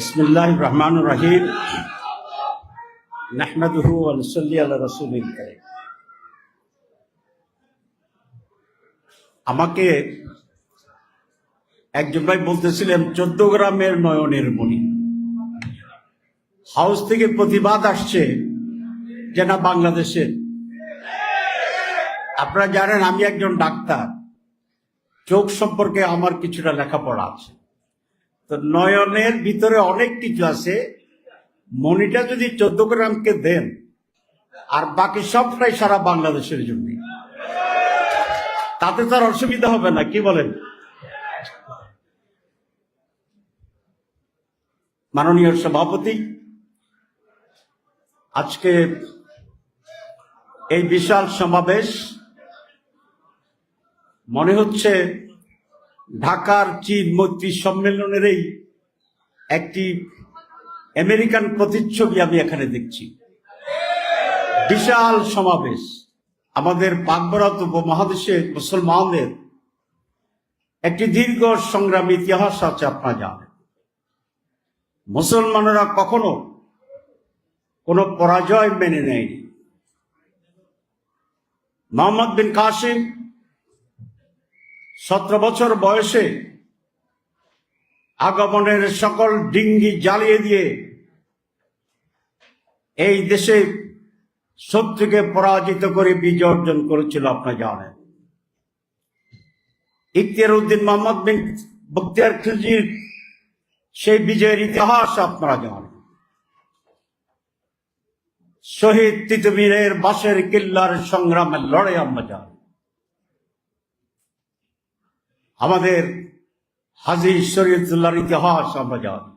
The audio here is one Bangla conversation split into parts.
ইসমুল্লাহ রহমান রাহিম। নাহমাদুহু আলসল্লি আল্লাহ রসুল আমাকে একজন ভাই বলতেছিলেন, চোদ্দ গ্রামের নয়নের মণি। হাউস থেকে প্রতিবাদ আসছে যে না বাংলাদেশের আপনারা জানেন, আমি একজন ডাক্তার। চোখ সম্পর্কে আমার কিছুটা লেখাপড়া আছে। তো নয়নের ভিতরে অনেক কিছু আছে। মনিটা যদি চোদ্দ গ্রামকে দেন, আর বাকি সবটাই সারা বাংলাদেশের জন্য। তাতে তার অসুবিধা হবে না, কি বলেন? মাননীয় সভাপতি, আজকে এই বিশাল সমাবেশ মনে হচ্ছে ঢাকার চীন মৈত্রী সম্মেলনেরই একটি আমেরিকান প্রতিচ্ছবি আমি এখানে দেখছি। বিশাল সমাবেশ। আমাদের পাকবরাত উপমহাদেশে মুসলমানদের একটি দীর্ঘ সংগ্রাম ইতিহাস আছে আপনারা জানেন। মুসলমানেরা কখনো কোনো পরাজয় মেনে নেয়নি। মোহাম্মদ বিন কাসিম সতেরো বছর বয়সে আগমনের সকল ডিঙ্গি জ্বালিয়ে দিয়ে এই দেশে শত্রুকে পরাজিত করে বিজয় অর্জন করেছিল আপনারা জানেন। ইখতিয়ার উদ্দিন মোহাম্মদ বিন বক্তিয়ার খিলজির সেই বিজয়ের ইতিহাস আপনারা জানেন। শহীদ তিতুমিরের বাসের কিল্লার সংগ্রামের লড়াই আমরা জানি। আমাদের হাজি শরীয়তুল্লাহর ইতিহাস আমরা জানি।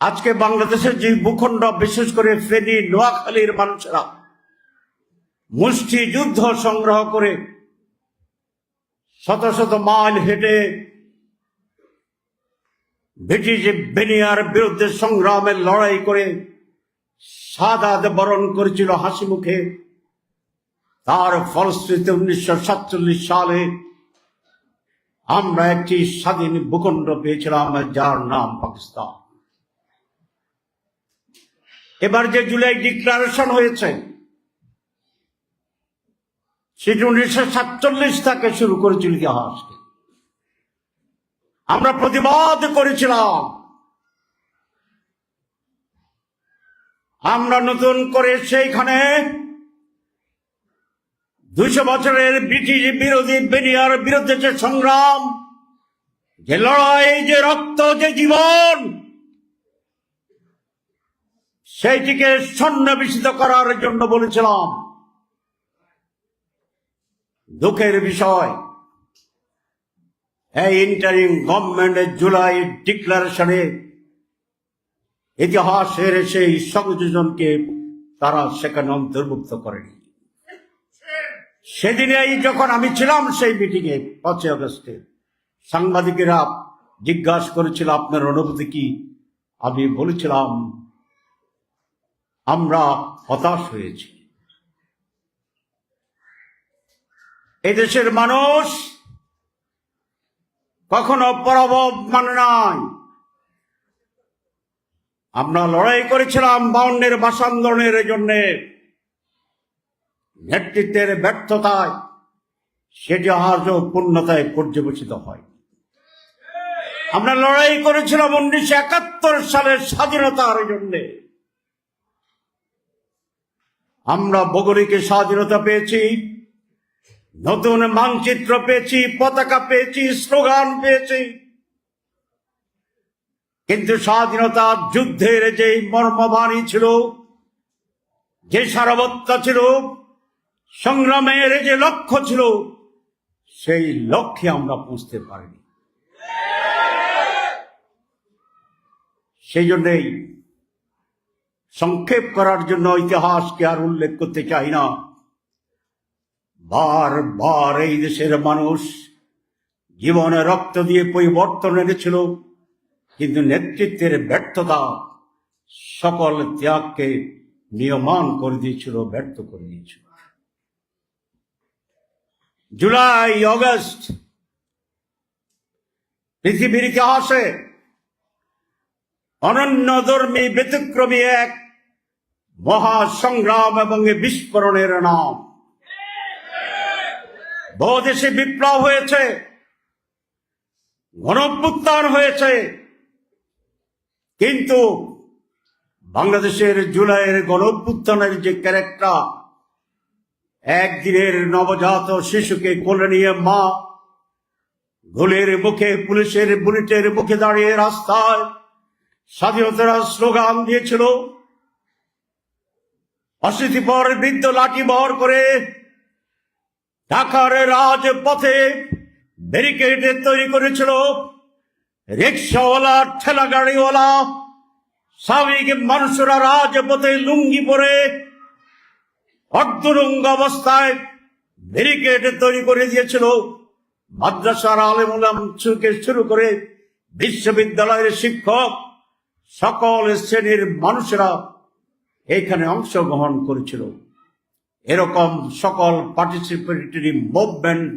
আজকে বাংলাদেশের যে ভূখণ্ড, বিশেষ করে ফেনী, নোয়াখালীর মানুষেরা মুষ্টি যুদ্ধ সংগ্রহ করে শত শত মাইল হেঁটে ব্রিটিশ বেনিয়ার বিরুদ্ধে সংগ্রামের লড়াই করে সাদাত বরণ করেছিল হাসি মুখে তার ফলশ্রুতিতে উনিশশো সাতচল্লিশ সালে আমরা একটি স্বাধীন ভূখণ্ড পেয়েছিলাম, যার নাম পাকিস্তান। এবার যে জুলাই ডিক্লারেশন হয়েছে, সেটি উনিশশো সাতচল্লিশ থেকে শুরু করেছিল ইতিহাসকে। আমরা প্রতিবাদ করেছিলাম, আমরা নতুন করে সেইখানে দুইশো বছরের ব্রিটিশ বিরোধী বেনিয়ার বিরুদ্ধে যে সংগ্রাম, যে লড়াই, যে রক্ত, যে জীবন, সেইটিকে সন্নিবেশিত করার জন্য বলেছিলাম। দুঃখের বিষয়, এই ইন্টারিম গভর্নমেন্টের জুলাই ডিক্লারেশনে ইতিহাসের সেই সংযোজনকে তারা সেখানে অন্তর্ভুক্ত করেনি। সেদিনেই যখন আমি ছিলাম সেই মিটিং এ পাঁচই আগস্টে, সাংবাদিকেরা জিজ্ঞাসা করেছিল, আপনার অনুভূতি কি? আমি বলেছিলাম, আমরা হতাশ হয়েছি। এদেশের মানুষ কখনো পরাভব মানে নাই। আমরা লড়াই করেছিলাম বাউন্নের বাসান্দোলনের জন্য। নেতৃত্বের ব্যর্থতায় সেটি আজও পূর্ণতায় পর্যবেসিত হয়। আমরা লড়াই করেছিলাম উনিশশো একাত্তর সালের স্বাধীনতার জন্য। আমরা ভৌগোলিক স্বাধীনতা পেয়েছি, নতুন মানচিত্র পেয়েছি, পতাকা পেয়েছি, স্লোগান পেয়েছি। কিন্তু স্বাধীনতা যুদ্ধের যে মর্মবাণী ছিল, যে সারবত্তা ছিল সংগ্রামের যে লক্ষ্য ছিল, সেই লক্ষ্যে আমরা পৌঁছতে পারিনি। সেই জন্যেই সংক্ষেপ করার জন্য ইতিহাসকে আর উল্লেখ করতে চাই না। বার বার এই দেশের মানুষ জীবনে রক্ত দিয়ে পরিবর্তন এনেছিল, কিন্তু নেতৃত্বের ব্যর্থতা সকল ত্যাগকে নিয়মান করে দিয়েছিল, ব্যর্থ করে দিয়েছিল। জুলাই, অগস্ট, পৃথিবীর ইতিহাসে অনন্য ধর্মী ব্যতিক্রমী এক মহাসংগ্রাম এবং বিস্ফোরণের নাম। বহু দেশে বিপ্লব হয়েছে গণপুত্থান হয়েছে, কিন্তু বাংলাদেশের জুলাইয়ের গণপুত্থানের যে ক্যারেক্টার একদিনের নবজাত শিশুকে কোলে নিয়ে মা গোলের মুখে, পুলিশের বুলেটের মুখে দাঁড়িয়ে রাস্তায় স্বাধীনতার স্লোগান দিয়েছিল। অশীতিপর বৃদ্ধ লাঠি বহর করে ঢাকার রাজপথে ব্যারিকেড তৈরি করেছিল। রিক্সাওয়ালা ঠেলা গাড়িওয়ালা স্বাভাবিক মানুষরা রাজপথে লুঙ্গি পরে অর্ধরঙ্গ অবস্থায় ব্যারিকেড তৈরি করে দিয়েছিল। মাদ্রাসার আলেমুলাম থেকে শুরু করে বিশ্ববিদ্যালয়ের শিক্ষক, সকল শ্রেণির মানুষেরা এখানে অংশগ্রহণ করেছিল। এরকম সকল পার্টিসিপেটরি মুভমেন্ট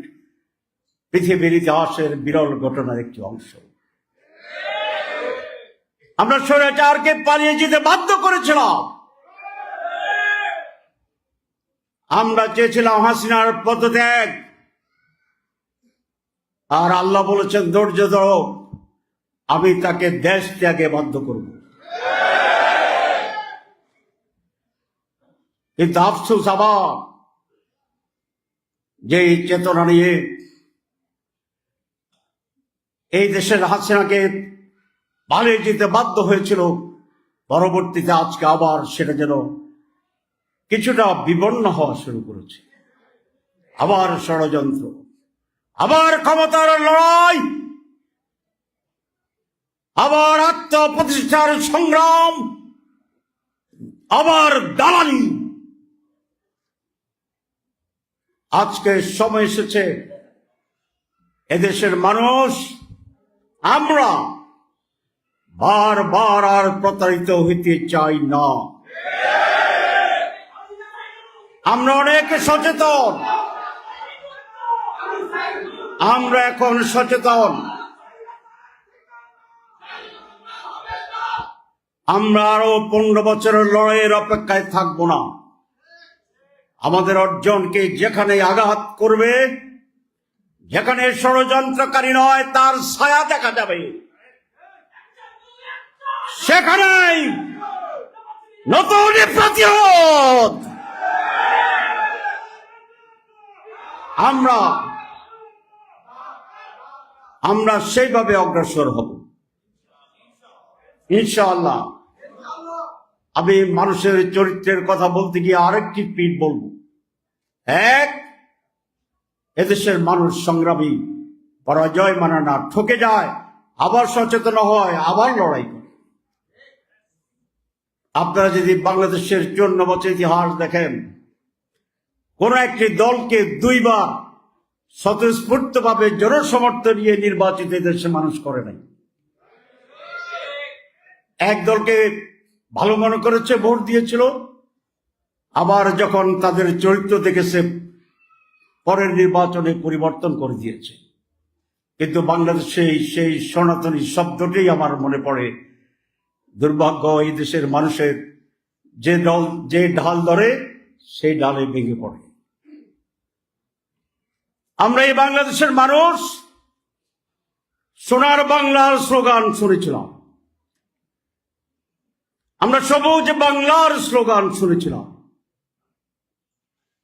পৃথিবীর ইতিহাসের বিরল ঘটনার একটি অংশ। আমরা স্বৈরাচারকে পালিয়ে যেতে বাধ্য করেছিলাম। আমরা চেয়েছিলাম হাসিনার পদত্যাগ। আর আল্লাহ বলেছেন, ধৈর্য ধরো, আমি তাকে দেশ ত্যাগে বাধ্য করব। কিন্তু আফসোস আবার, যে চেতনা নিয়ে এই দেশের হাসিনাকে পালিয়ে যেতে বাধ্য হয়েছিল। পরবর্তীতে আজকে আবার সেটা যেন কিছুটা বিবর্ণ হওয়া শুরু করেছে। আবার ষড়যন্ত্র, আবার ক্ষমতার লড়াই, আবার আত্মপ্রতিষ্ঠার সংগ্রাম, আবার দালালি। আজকে সময় এসেছে এদেশের মানুষ, আমরা বারবার আর প্রতারিত হইতে চাই না। আমরা অনেক সচেতন। আমরা এখন সচেতন। আমরা আরও পনেরো বছরের লড়াইয়ের অপেক্ষায় থাকব না। আমাদের অর্জনকে যেখানে আঘাত করবে, যেখানে ষড়যন্ত্রকারী নয়, তার ছায়া দেখা যাবে। সেখানেই নতুন প্রতিরোধ আমরা আমরা সেইভাবে অগ্রসর হব। ইনশাআল্লাহ। আমি মানুষের চরিত্রের কথা বলতে গিয়ে আরেকটি পিঠ বলব। এক, এদেশের মানুষ সংগ্রামী, পরাজয় মানে না, ঠকে যায়, আবার সচেতন হয়, আবার লড়াই করে। আপনারা যদি বাংলাদেশের চুয়ান্ন বছর ইতিহাস দেখেন কোন একটি দলকে দুইবার স্বতঃস্ফূর্ত ভাবে জনসমর্থন নিয়ে নির্বাচিত দেশে মানুষ করে নাই। এক দলকে ভালো মনে করেছে, ভোট দিয়েছিল। আবার যখন তাদের চরিত্র দেখেছে, পরের নির্বাচনে পরিবর্তন করে দিয়েছে। কিন্তু বাংলাদেশে সেই সনাতনী শব্দটি আমার মনে পড়ে, দুর্ভাগ্য এই দেশের মানুষের যে দল, যে ঢাল ধরে, সেই ডালে ভেঙে পড়ে। আমরা এই বাংলাদেশের মানুষ। সোনার বাংলার স্লোগান শুনেছিলাম। আমরা সবুজ বাংলার স্লোগান শুনেছিলাম।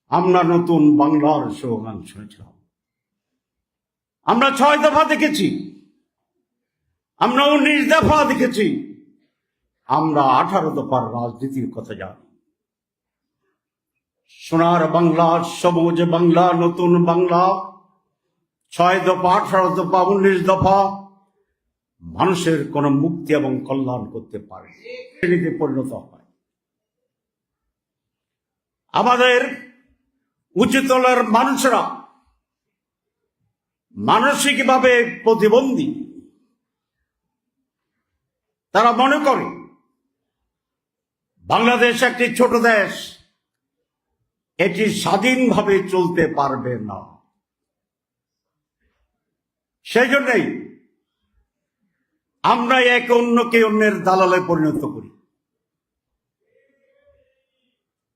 আমরা নতুন বাংলার স্লোগান শুনেছিলাম। আমরা ছয় দফা দেখেছি। আমরা উনিশ দফা দেখেছি। আমরা আঠারো দফার রাজনীতির কথা জানি। সোনার বাংলা, সবুজ বাংলা, নতুন বাংলা। ছয় দফা, আঠারো দফা, উনিশ দফা। মানুষের কোন মুক্তি এবং কল্যাণ করতে পারে শ্রেণীতে পরিণত হয়। আমাদের উচ্চতলার মানুষরা মানসিকভাবে প্রতিবন্ধী। তারা মনে করে, বাংলাদেশ একটি ছোট দেশ। এটি স্বাধীনভাবে চলতে পারবে না। সেই জন্যই আমরা এক অন্যকে অন্যের দালালে পরিণত করি।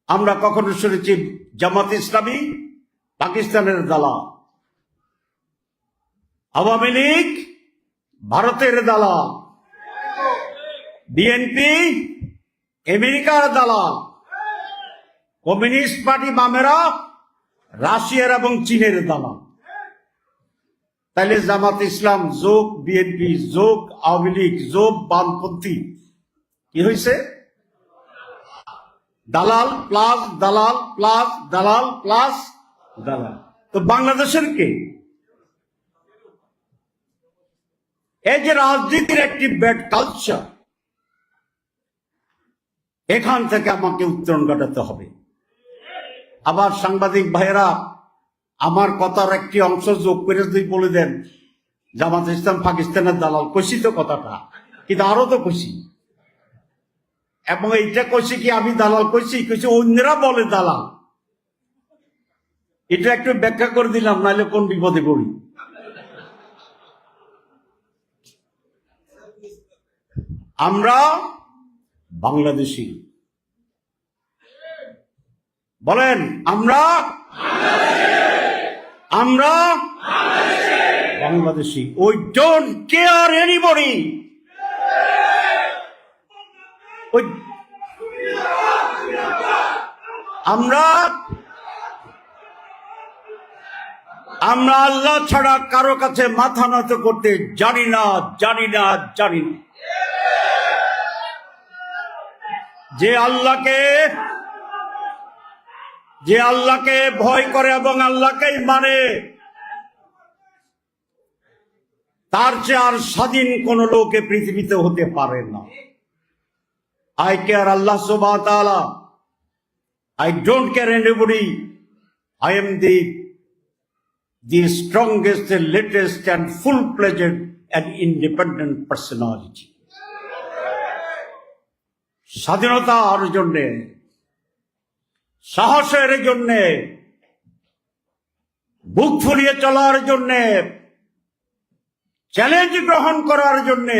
আমরা কখনো শুনেছি জামাত ইসলামী পাকিস্তানের দালাল। আওয়ামী লীগ ভারতের দালাল। বিএনপি আমেরিকার দালাল। কমিউনিস্ট পার্টি বামেরা, রাশিয়ার এবং চীনের দালাল তাহলে জামাত ইসলাম যোগ, বিএনপি যোগ, আওয়ামী লীগ যোগ, বামপন্থী। কি হয়েছে দালাল প্লাস দালাল প্লাস দালাল প্লাস দালাল। তো বাংলাদেশের কে? এই যে রাজনীতির একটি ব্যাড কালচার এখান থেকে আমাকে উত্তরণ ঘটাতে হবে। আবার সাংবাদিক ভাইয়েরা, আমার কথার একটি অংশ যোগ করে যদি বলে দেন, জামাত ইসলাম পাকিস্তানের দালাল কষি তো কথাটা? কিন্তু আরও তো খুশি। এবং এইটা কইছি কি আমি দালাল কইছি কইছি অন্যরা বলে দালাল। এটা একটু ব্যাখ্যা করে দিলাম, নাহলে কোন বিপদে পড়ি? আমরা বাংলাদেশি। বলেন। আমরা আমরা বাংলাদেশি। ওই ডোন্ট কেয়ার এনিবডি ওই আমরা আমরা আল্লাহ ছাড়া কারও কাছে মাথা নত করতে জানি না জানি না জানি না। যে আল্লাহকে যে আল্লাহকে ভয় করে এবং আল্লাহকেই মানে তার চেয়ে আর স্বাধীন কোন লোকে পৃথিবীতে হতে পারে না। আই কেয়ার আল্লাহ সুবাহ I don't care anybody I am the the strongest latest and full pledged and independent personality স্বাধীনতা অর্জনের সাহসের জন্যে, বুক ফুলিয়ে চলার জন্যে চ্যালেঞ্জ গ্রহণ করার জন্যে,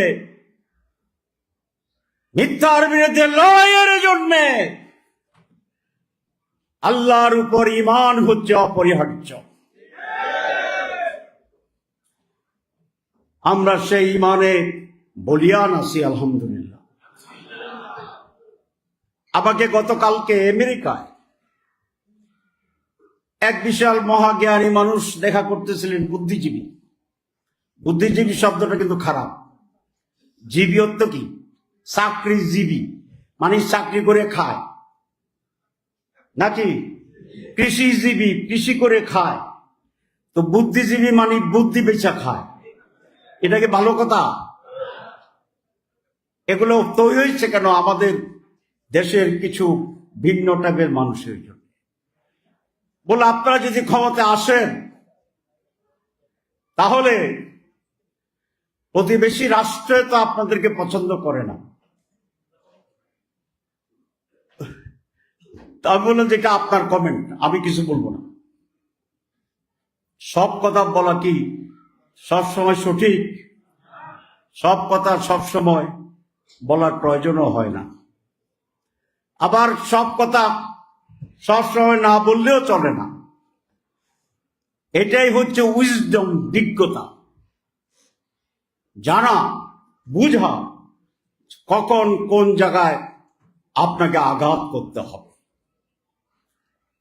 মিথ্যার বিরুদ্ধে লড়াইয়ের জন্য, আল্লাহর উপর ইমান হচ্ছে অপরিহার্য। আমরা সেই ইমানে বলিয়ান আছি, আলহামদুলিল্লাহ। আমাকে গতকালকে আমেরিকায় এক বিশাল মহাজ্ঞানী মানুষ দেখা করতেছিলেন বুদ্ধিজীবী। বুদ্ধিজীবী শব্দটা কিন্তু খারাপ। জীবী কি? চাকরিজীবী। মানে চাকরি করে খায়। নাকি? কৃষিজীবী, কৃষি করে খায়। তো বুদ্ধিজীবী মানে বুদ্ধি বেচা খায়। এটা কি ভালো কথা? এগুলো তৈরি হয়েছে কেন আমাদের দেশের কিছু ভিন্ন টাইপের মানুষের জন্য? বলে আপনারা যদি ক্ষমতা আসেন, তাহলে প্রতিবেশী রাষ্ট্রে তো আপনাদেরকে পছন্দ করে না। তা বললেন যেটা আপনার কমেন্ট আমি কিছু বলব না। সব কথা বলা কি সব সময় সঠিক? সব কথা সব সময় বলার প্রয়োজনও হয় না। আবার সব কথা সব সময় না বললেও চলে না। এটাই হচ্ছে উইজডম বিজ্ঞতা। জানা, বুঝা, কখন কোন জায়গায় আপনাকে আঘাত করতে হবে।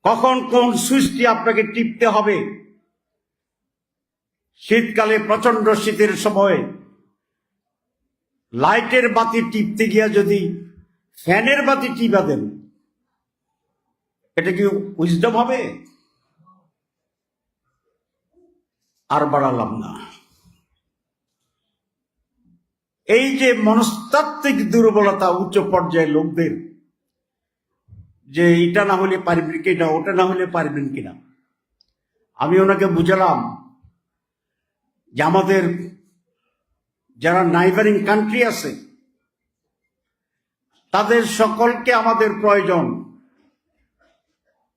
কখন কোন সুইচটি আপনাকে টিপতে হবে। শীতকালে প্রচণ্ড শীতের সময় লাইটের বাতি টিপতে গিয়া যদি ফ্যানের বাতি টিপা দেন এটা কি উইজডম হবে? আর বাড়ালাম না। এই যে মনস্তাত্ত্বিক দুর্বলতা উচ্চ পর্যায়ের লোকদের, যে এটা না হলে পারবেন কিনা, ওটা না হলে পারবেন কিনা। আমি ওনাকে বুঝালাম যে আমাদের যারা নাইবারিং কান্ট্রি আছে, তাদের সকলকে আমাদের প্রয়োজন।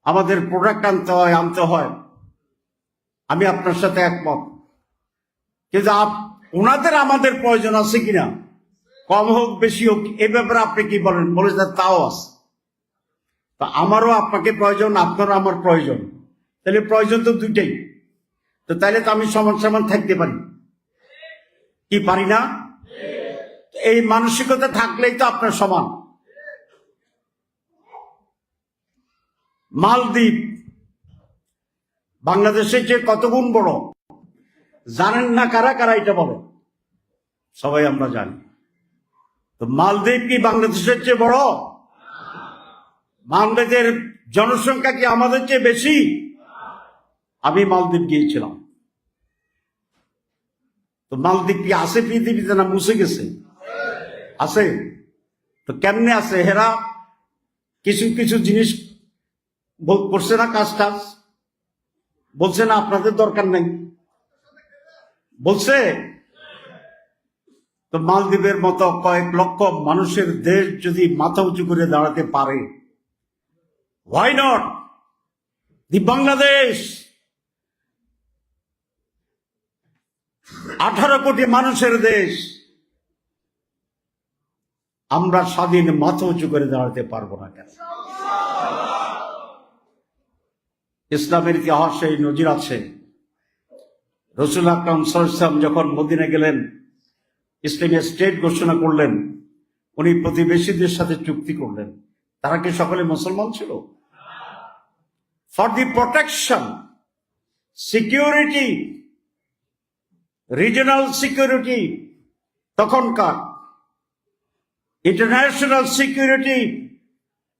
আমাদের প্রোডাক্ট আনতে হয় আনতে হয়। আমি আপনার সাথে একমত। কিন্তু ওনাদের আমাদের প্রয়োজন আছে কিনা? কম হোক, বেশি হোক, এ ব্যাপারে আপনি কি বলেন? বলে তাও আছে। তা আমারও আপনাকে প্রয়োজন, আপনারও আমার প্রয়োজন। তাহলে প্রয়োজন তো দুইটাই। তো তাহলে তো আমি সমান সমান থাকতে পারি। কি পারি না? এই মানসিকতা থাকলেই তো আপনার সমান। মালদ্বীপ, বাংলাদেশের চেয়ে কত গুণ বড়? জানেন না কারা কারা এটা বলে? সবাই আমরা জানি। তো মালদ্বীপ কি বাংলাদেশের চেয়ে বড়? মালদ্বীপের জনসংখ্যা কি আমাদের চেয়ে বেশি? আমি মালদ্বীপ গিয়েছিলাম। তো মালদ্বীপ কি আছে পৃথিবীতে না মুছে গেছে? আছে। তো কেমনে আছে? হেরা কিছু কিছু জিনিস করছে না কাজ টাজ বলছে না, আপনাদের দরকার নেই। বলছে? তো মালদ্বীপের মতো কয়েক লক্ষ মানুষের দেশ যদি মাথা উঁচু করে দাঁড়াতে পারে হোয়াই নট দি বাংলাদেশ। আঠারো কোটি মানুষের দেশ। আমরা স্বাধীন মাথা উঁচু করে দাঁড়াতে পারব না কেন? ইসলামের ইতিহাসে এই নজির আছে। রসুল আকরাম সাল্লাম যখন মদিনা গেলেন, ইসলামী স্টেট ঘোষণা করলেন, উনি প্রতিবেশীদের সাথে চুক্তি করলেন। তারা কি সকলে মুসলমান ছিল? For the protection security regional security তখনকার ইন্টারন্যাশনাল সিকিউরিটি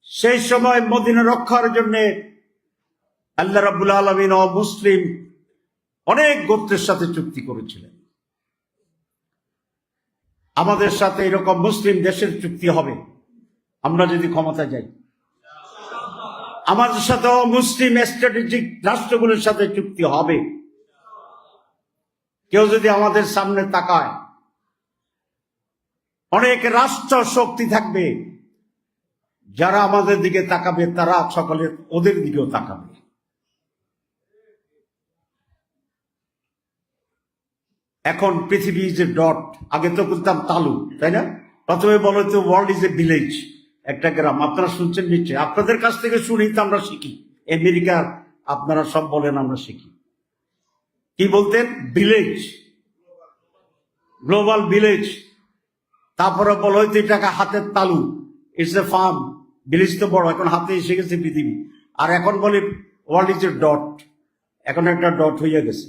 সেই সময় মদিনা রক্ষার জন্য আল্লাহ রাবুল আলমিন ও মুসলিম অনেক গোত্রের সাথে চুক্তি করেছিলেন। আমাদের সাথে এরকম মুসলিম দেশের চুক্তি হবে। আমরা যদি ক্ষমতা যাই। আমাদের সাথে মুসলিম স্ট্র্যাটেজিক রাষ্ট্রগুলোর সাথে চুক্তি হবে। কেউ যদি আমাদের সামনে তাকায়, অনেক রাষ্ট্র শক্তি থাকবে। যারা আমাদের দিকে তাকাবে, তারা সকলে ওদের দিকেও তাকাবে। এখন পৃথিবী ইজ এ ডট আগে তো বলতাম তালু, তাই না? প্রথমে বলো তো ওয়ার্ল্ড ইজ এ ভিলেজ একটা গ্রাম, আপনারা শুনছেন নিশ্চয় আপনাদের কাছ থেকে শুনি তো আমরা শিখি। আমেরিকার আপনারা সব বলেন আমরা শিখি। কি বলতেন? ভিলেজ গ্লোবাল ভিলেজ তারপরে বলো হয়তো এটাকে হাতের তালু। ইটস এ ফার্ম ভিলেজ তো বড়, এখন হাতে এসে গেছে পৃথিবী। আর এখন বলে ওয়ার্ল্ড ইজ এ ডট এখন একটা ডট হয়ে গেছে।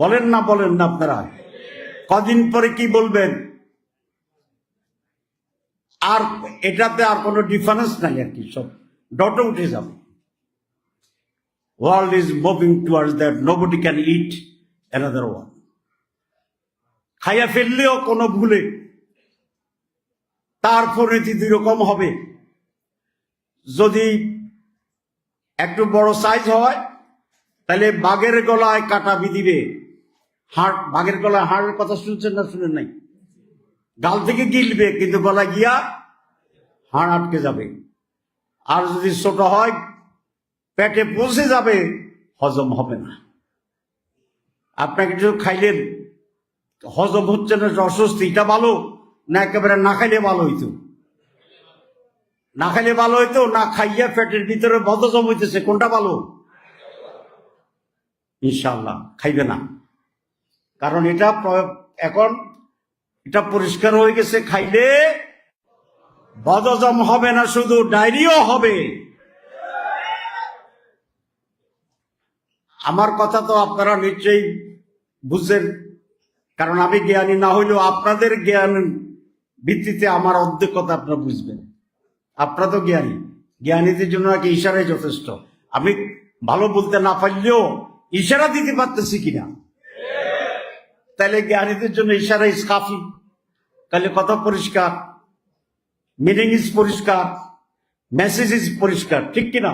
বলেন না বলেন না আপনারা। কদিন পরে কি বলবেন? আর এটাতে আর কোনো ডিফারেন্স নাই আর কি, সব ডটে উঠে যাবে। World is moving towards that nobody can eat another one খাইয়া ফেললেও কোনো ভুলে, তার পরিণতি দুই রকম হবে। যদি একটু বড় সাইজ হয়, তাহলে বাঘের গলায় কাটা বিধিবে। হাড়, বাঘের গলায় হাড়ের কথা শুনছেন না শুনেন নাই? গাল থেকে গিলবে, কিন্তু গলায় গিয়া হাড় আটকে যাবে। আর যদি ছোট হয়, পেটে পৌঁছে যাবে, হজম হবে না। আপনাকে কিছু খাইলেন, হজম হচ্ছে না অস্বস্তি, এটা ভালো? না, একেবারে না খাইলে ভালো হইতো। না খাইলে ভালো হইতো, না খাইয়া পেটের ভিতরে বদজম হইতেছে, কোনটা ভালো? ইনশাল্লাহ খাইবে না। কারণ এটা এখন এটা পরিষ্কার হয়ে গেছে, খাইলে বদজম হবে না, শুধু ডায়রিও হবে। আমার কথা তো আপনারা নিশ্চয়ই বুঝছেন, কারণ আমি জ্ঞানী না হইলেও আপনাদের জ্ঞান ভিত্তিতে আমার কথা আপনারা বুঝবেন। আপনারা তো জ্ঞানী, জ্ঞানীদের জন্য নাকি ইশারাই যথেষ্ট। আমি ভালো বলতে না পারলেও ইশারা দিতে পারতেছি কিনা? তাহলে জ্ঞানীদের জন্য ইশারা ইস কাফি তাহলে কথা পরিষ্কার মিনিং ইজ পরিষ্কার মেসেজ ইজ পরিষ্কার, ঠিক কিনা?